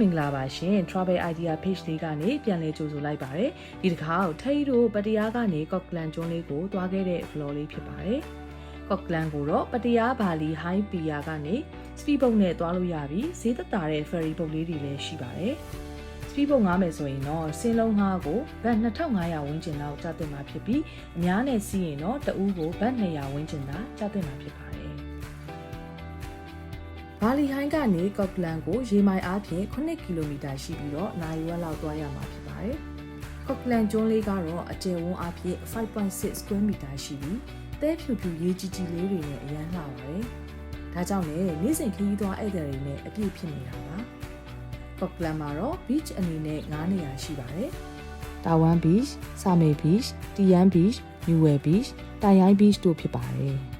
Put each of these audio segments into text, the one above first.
မင်္ဂလာပါရှင် Travel Idea Page လေးကနေပြန်လည်ကြိုဆိုလိုက်ပါတယ်ဒီတစ်ခါထိတ်တို့ပတရားကနေကော့ကလန်ကျွန်းလေးကိုသွားခဲ့တဲ့ vlog လေးဖြစ်ပါတယ်ကော့ကလန်ကိုတော့ပတရားဘာလီ High Pier ကနေ speed boat နဲ့သွားလို့ရပြီးဈေးသက်သာတဲ့ ferry boat လေးတွေလည်းရှိပါတယ် speed boat ငားမယ်ဆိုရင်တော့စင်းလုံးငားကိုဘတ်2500ဝန်းကျင်လောက်ကျသင့်မှာဖြစ်ပြီးအများနဲ့စီးရင်တော့တဦးကိုဘတ်200ဝန်းကျင်သာကျသင့်မှာဖြစ်ပါတယ် ဘာလီဟိုင်းကနေကော့ကလန်ကိုရေမိုင်အားဖြင့်9ကီလိုမီတာရှိပြီးတော့နိုင်ရွက်လောက်သွားရမှာဖြစ်ပါတယ်။ကော့ကလန်ကျွန်းလေးကတော့အကျယ်ဝန်းအားဖြင့်5.6 square meter ရှိပြီးတဲဖြူဖြူရေးကြီးကြီးလေးတွေနဲ့အရန်လှပါတယ်။ဒါကြောင့်လည်းနေ့စဉ်ခရီးသွားဧည့်သည်တွေနဲ့အပြည့်ဖြစ်နေတာပါ။ကော့ကလန်မှာတော့ beach အနေနဲ့9နေရာရှိပါတယ်။တာဝန် beach, Same beach, Tian beach, Newell beach, Tayai beach တို့ဖြစ်ပါတယ်။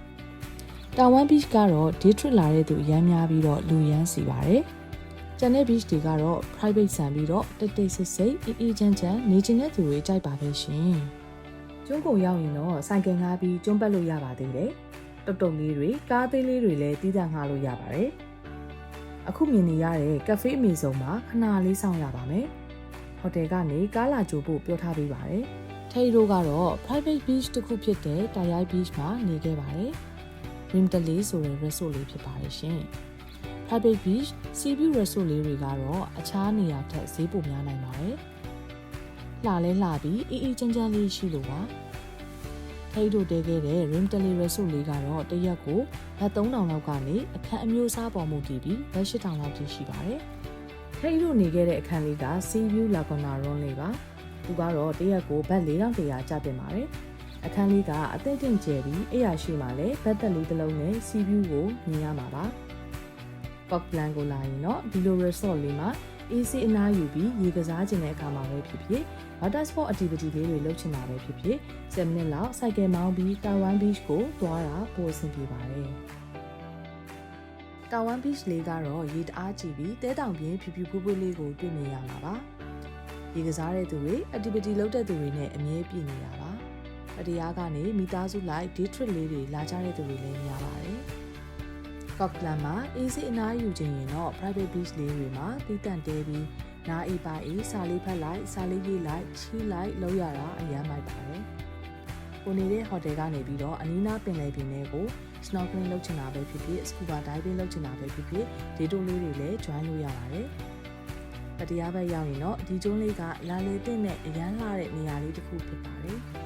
တာဝန် beach ကတော့ day trip လာတဲ့သူအများများပြီးတော့လူရမ်းစီပါတယ်။ကျန်တဲ့ beach တွေကတော့ private ဆန်ပြီးတော့တိတ်တိတ်ဆိတ်ဆိတ်အေးအေးချမ်းချမ်းနေချင်တဲ့သူတွေကြိုက်ပါပဲရှင်။ကျွန်းကိုရောက်ရင်တော့ဆိုင်ကယ်ငှားပြီးကျွန်းပတ်လို့ရပါသေးတယ်။တုတ်တုတ်လေးတွေကားသေးလေးတွေလည်းတီးသန့်ငှားလို့ရပါတယ်။အခုမြင်နေရတဲ့ကဖေးအမေဆုံးမှာခဏလေးစောင့်ရပါမယ်။ဟိုတယ်ကနေကားလာကြိုဖို့ပြောထားပေးပါတယ်။ထိတ်တို့ကတော့ private beach တစ်ခုဖြစ်တဲ့ Tayai beach မှာနေခဲ့ပါတယ်။ Rim တလေးဆိုတဲ့ resort လေးဖြစ်ပါတယ်ရှင်။ Private Beach Sea View Resort လေးတွေကတော့အခြားနေရာထက်ဈေးပိုများနိုင်ပါတယ်။လှလဲလှပြီးအေးအေးချမ်းချမ်းလေးရှိလို့ပါ။ထိတ်တို့တဲခဲ့တဲ့ Rim တလေး Resort လေးကတော့တရက်ကိုဘတ်3000လောက်ကနေအခန်းအမျိုးအစားပေါ်မူတည်ပြီးဘတ်8000လောက်ထိရှိပါတယ်။ထိတ်တို့နေခဲ့တဲ့အခန်းလေးက Sea View Laguna Room လေးပါ။သူကတော့တရက်ကိုဘတ်4100ကျတင်ပါတယ်။ အခန်းလေးကအသင့်တင့်ကျယ်ပြီးအရာရှိမှလည်းဘက်သက်လေးတစ်လုံးနဲ့စီဗီးကိုမြင်ရမှာပါ။ Cock Plan ကိုလာရင်တော့ဒီလို resort လေးမှာ AC အနားယူပြီးရေကစားခြင်းတဲ့အခါမှာပဲဖြစ်ဖြစ် water sport activity လေးတွေလုပ်ချင်တာပဲဖြစ်ဖြစ်7မိနစ်လောက်စိုက်ကယ်မောင်းပြီး Taiwan Beach ကိုသွားတာပိုအဆင်ပြေပါတယ်။ Taiwan Beach လေးကတော့ရေတအားကြည့်ပြီးတဲတောင်ပြင်းဖြူဖြူဖူးဖူးလေးကိုတွေ့မြင်ရမှာပါ။ရေကစားတဲ့သူတွေ activity လုပ်တဲ့သူတွေနဲ့အမြဲပြည့်နေတာပါ အတရားကနေမိသားစုလိုက် day trip လေးတွေလာကြတဲ့သူတွေလည်းများပါတယ်။ Cockland မှာ AC အနားယူခြင်းရင်တော့ private beach လေးတွေမှာတည်တံ့တဲပြီးနားအေးပါအေးစာလေးဖတ်လိုက်စာလေးရေးလိုက်ချီးလိုက်လောက်ရတာအရမ်းမိုက်ပါတယ်။ကိုနေတဲ့ hotel ကနေပြီးတော့အနီးနားပင်လယ်ပြင်တွေကို snorkeling လုပ်ချင်တာပဲဖြစ်ဖြစ် scuba diving လုပ်ချင်တာပဲဖြစ်ဖြစ်ဒီတိုလေးတွေလည်း join လုပ်ရပါတယ်။တရားဘက်ရောက်ရင်တော့ဒီကျွန်းလေးကလာလေတဲ့နဲ့အရန်လှတဲ့နေရာလေးတစ်ခုဖြစ်ပါတယ်။